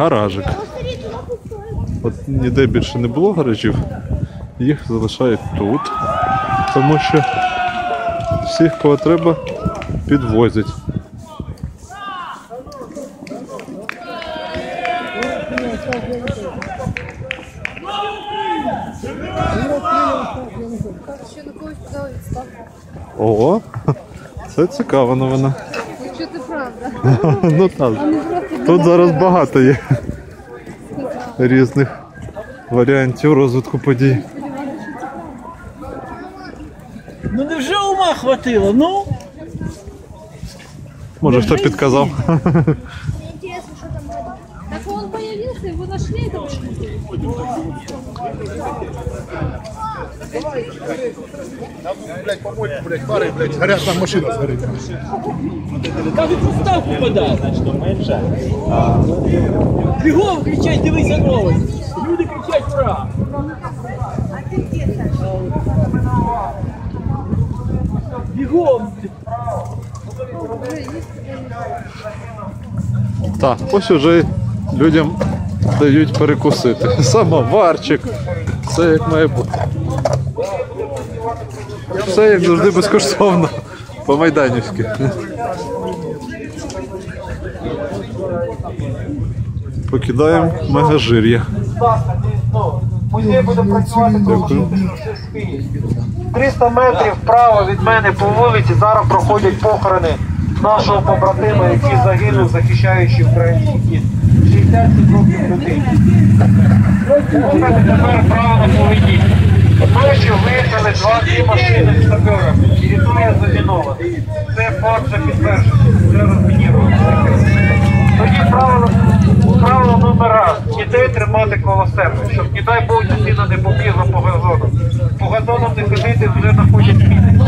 гаражик. От ніде більше не було гаражів, їх залишають тут, тому що всіх, кого треба, підвозять. Ого, це цікава новина. Це правда. Ну так. Не Тут зараз багато є різних варіантів розвитку подій. Ну невже ума хватило? Ну? Може, хто підказав? Так он появился, его нашли, помойку, блять, фари, блять, горять, там машина згорить. Кажуть, поставку подай. Бігом кричать, дивися новості. Люди кричать ура. Бігом. Так, ось уже людям дають перекусити. Самоварчик. Все як має бути. Все як завжди безкоштовно. По-майданівськи. Покидаємо мегажир'я. Музей буде працювати Дякую. 300 метрів вправо від мене по вулиці зараз проходять похорони нашого побратима, який загинув, захищаючи український дід. 67 років людині. Слухайте тепер правильно поведіть. Ночі виїхали два дві машини з саперами. Територія замінована. Це факт вже підтверджений. Вже розмініровано. Тоді правило, правило номер раз. Дітей тримати коло себе, щоб, не дай Бог, дитина не побігла по газону. По газону не ходити вже знаходять міни.